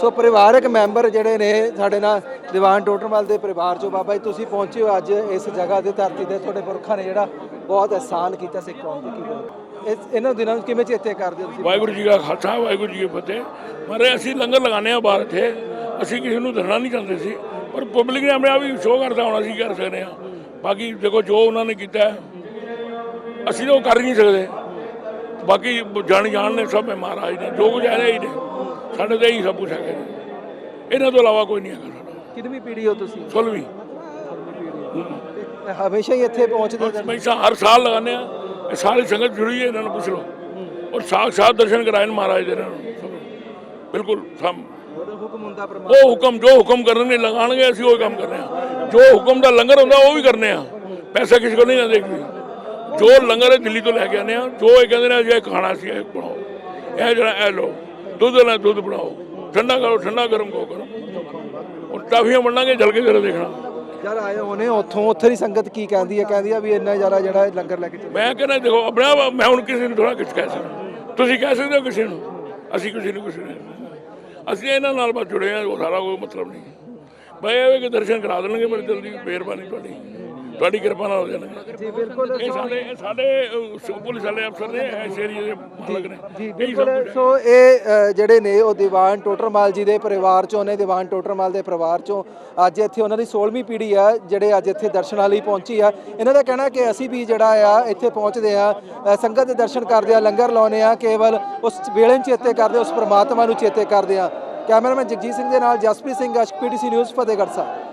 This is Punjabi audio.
ਸੋ ਪਰਿਵਾਰਕ ਮੈਂਬਰ ਜਿਹੜੇ ਨੇ ਸਾਡੇ ਨਾਲ, ਦੀਵਾਨ ਟੋਟਰਮਲ ਦੇ ਪਰਿਵਾਰ ਚੋਂ, ਬਾਬਾ ਜੀ, ਤੁਸੀਂ ਪਹੁੰਚੇ ਹੋ ਅੱਜ ਇਸ ਜਗ੍ਹਾ ਦੇ ਧਰਤੀ ਤੇ। ਤੁਹਾਡੇ ਪੁਰਖਾਂ ਨੇ ਜਿਹੜਾ ਬਹੁਤ ਅਹਿਸਾਨ ਕੀਤਾ ਸਿੱਖ ਕੌਮ ਤੇ ਕੀ ਇਸ, ਇਹਨਾਂ ਦਿਨਾਂ ਨੂੰ ਕਿਵੇਂ ਚੇਤੇ ਕਰਦੇ ਹੋ ਤੁਸੀਂ? ਵਾਹਿਗੁਰੂ ਜੀ ਕਾ ਖਾਲਸਾ, ਵਾਹਿਗੁਰੂ ਜੀ ਕੀ ਫਤਿਹ। ਮਾਰੇ ਅਸੀਂ ਲੰਗਰ ਲਗਾਉਂਦੇ ਆ ਬਾਹਰ ਇੱਥੇ। ਅਸੀਂ ਕਿਸੇ ਨੂੰ ਦੱਸਣਾ ਨਹੀਂ ਚਾਹੁੰਦੇ ਸੀ। ਪਰ ਪਬਲਿਕ ਨੇ ਆਪਣੇ ਆਪ ਹੀ ਸ਼ੋਅ ਕਰਦਾ ਹੁਣ ਅਸੀਂ ਕਰ ਸਕਦੇ ਹਾਂ। ਬਾਕੀ ਦੇਖੋ, ਜੋ ਉਹਨਾਂ ਨੇ ਕੀਤਾ, ਅਸੀਂ ਤਾਂ ਉਹ ਕਰ ਹੀ ਨਹੀਂ ਸਕਦੇ। ਬਾਕੀ ਜਾਣ ਜਾਣ ਨੇ ਸਭ, ਮਹਾਰਾਜ ਨੇ, ਜੋ ਕੁਝ ਹੈ ਹੀ ਨੇ। ਸਾਡੇ ਤੇ ਹੀ ਸਭ ਕੁਝ ਹੈਗਾ ਜੀ। ਇਹਨਾਂ ਤੋਂ ਇਲਾਵਾ ਕੋਈ ਨਹੀਂ ਹੈਗਾ ਸਾਡਾ। ਪੀੜ੍ਹੀ ਹੋ ਤੁਸੀਂ? ਸੋਲਵੀਂ ਤੇ ਹਮੇਸ਼ਾ ਹੀ ਇੱਥੇ ਪਹੁੰਚਦੇ ਹੋ ਹਮੇਸ਼ਾ ਹਰ ਸਾਲ ਲਗਾਉਂਦੇ ਆ। ਇਹ ਸਾਰੀ ਸੰਗਤ ਜੁੜੀ ਹੈ ਇਹਨਾਂ ਨੂੰ ਪੁੱਛ ਲਓ। ਔਰ ਸਾਖਸ਼ਾਤ ਦਰਸ਼ਨ ਕਰਾਏ ਨੇ ਮਹਾਰਾਜ ਦੇ ਇਹਨਾਂ ਨੂੰ ਸਭ। ਬਿਲਕੁਲ ਸਮ ਉਹਦਾ ਹੁਕਮ ਹੁੰਦਾ ਪਰਮਾਤਮਾ ਉਹ ਹੁਕਮ ਜੋ ਹੁਕਮ ਕਰਨਗੇ ਲਗਾਣਗੇ ਅਸੀਂ ਉਹ ਕੰਮ ਕਰਨੇ ਆ। ਜੋ ਹੁਕਮ ਦਾ ਲੰਗਰ ਹੁੰਦਾ ਉਹ ਵੀ ਕਰਨੇ ਆ। ਪੈਸਾ ਕਿਸੇ ਕੋਲ ਨਹੀਂ ਲੈਂਦੇ ਕੋਈ ਜੋ ਲੰਗਰ ਦਿੱਲੀ ਤੋਂ ਲੈ ਕੇ ਆਉਂਦੇ ਆ। ਜੋ ਇਹ ਕਹਿੰਦੇ ਨੇ ਜੇ ਖਾਣਾ ਸੀ ਇਹ ਬਣਾਓ। ਇਹ ਜਿਹੜਾ ਇਹ ਲਓ। ਦੁੱਧ ਲੈਣਾ ਦੁੱਧ ਬਣਾਓ। ਠੰਡਾ ਕਰੋ ਠੰਡਾ ਗਰਮ ਕਰੋ ਉਹ ਟਾਫੀਆਂ ਵੰਡਾਂਗੇ ਜਲ ਕੇ ਜਰਾ ਦੇਖਣਾ। ਯਾਰ ਆਏ ਹੋਣੇ ਉੱਥੋਂ ਉੱਥੇ ਦੀ ਸੰਗਤ ਕੀ ਕਹਿੰਦੀ ਹੈ? ਕਹਿੰਦੀ ਆ ਵੀ ਇੰਨਾ ਜ਼ਿਆਦਾ ਜਿਹੜਾ ਲੰਗਰ ਲੈ ਕੇ ਚੱਲੇ। ਮੈਂ ਕਹਿੰਦਾ ਦੇਖੋ ਆਪਣੇ ਆਪ ਮੈਂ ਹੁਣ ਕਿਸੇ ਨੂੰ ਥੋੜਾ ਕੁਝ ਕਹਿ ਸਕਦਾ। ਤੁਸੀਂ ਕਹਿ ਸਕਦੇ ਹੋ ਕਿਸੇ ਨੂੰ? ਅਸੀਂ ਕਿਸੇ ਨੂੰ ਕੁਝ ਨਹੀਂ ਅਸੀਂ ਇਹਨਾਂ ਨਾਲ ਬਸ ਜੁੜੇ ਆ ਉਹ ਸਾਰਾ ਕੋਈ ਮਤਲਬ ਨਹੀਂ। ਬਈ ਇਹ ਵੀ ਕਿ ਦਰਸ਼ਨ ਕਰਾ ਦੇਣਗੇ ਬੜੀ ਜਲਦੀ ਮਿਹਰਬਾਨੀ ਤੁਹਾਡੀ। ਤੁਹਾਡੀ ਕਿਰਪਾ ਨਾਲ ਹੋ ਜਾਣਗੇ ਜੀ ਬਿਲਕੁਲ ਇਹ ਸਾਡੇ ਸਾਡੇ ਪੁਲਿਸ ਵਾਲੇ ਅਫਸਰ ਨੇ ਇਸ ਏਰੀਏ ਦੇ ਮਾਲਕ ਨੇ। ਜੀ ਬਿਲਕੁਲ। ਸੋ ਇਹ ਜਿਹੜੇ ਨੇ ਉਹ ਦੀਵਾਨ ਟੋਟਰਮਾਲ ਜੀ ਦੇ ਪਰਿਵਾਰ ਚੋਂ ਨੇ ਦੀਵਾਨ ਟੋਟਰਮਾਲ ਦੇ ਪਰਿਵਾਰ ਚੋਂ। ਅੱਜ ਇੱਥੇ ਉਹਨਾਂ ਦੀ 16ਵੀਂ ਪੀੜ੍ਹੀ ਆ ਜਿਹੜੇ ਅੱਜ ਇੱਥੇ ਦਰਸ਼ਨਾਂ ਲਈ ਪਹੁੰਚੀ ਆ। ਇਹਨਾਂ ਦਾ ਕਹਿਣਾ ਕਿ ਅਸੀਂ ਵੀ ਜਿਹੜਾ ਆ ਇੱਥੇ ਪਹੁੰਚਦੇ ਆ। ਸੰਗਤ ਦੇ ਦਰਸ਼ਨ ਕਰਦੇ ਆ ਲੰਗਰ ਲਾਉਨੇ ਆ ਕੇਵਲ ਉਸ ਵੇਲੇ ਨੂੰ ਚੇਤੇ ਕਰਦੇ ਉਸ ਪ੍ਰਮਾਤਮਾ ਨੂੰ ਚੇਤੇ ਕਰਦੇ ਆ। ਕੈਮਰਾਮੈਨ ਜਗਜੀਤ ਸਿੰਘ ਦੇ ਨਾਲ ਜਸਪ੍ਰੀਤ ਸਿੰਘ ਅਸ਼ਕ ਪੀਟੀਸੀ ਨਿਊਜ਼ ਫਤਿਹਗੜ੍ਹ ਸਾਹਿਬ।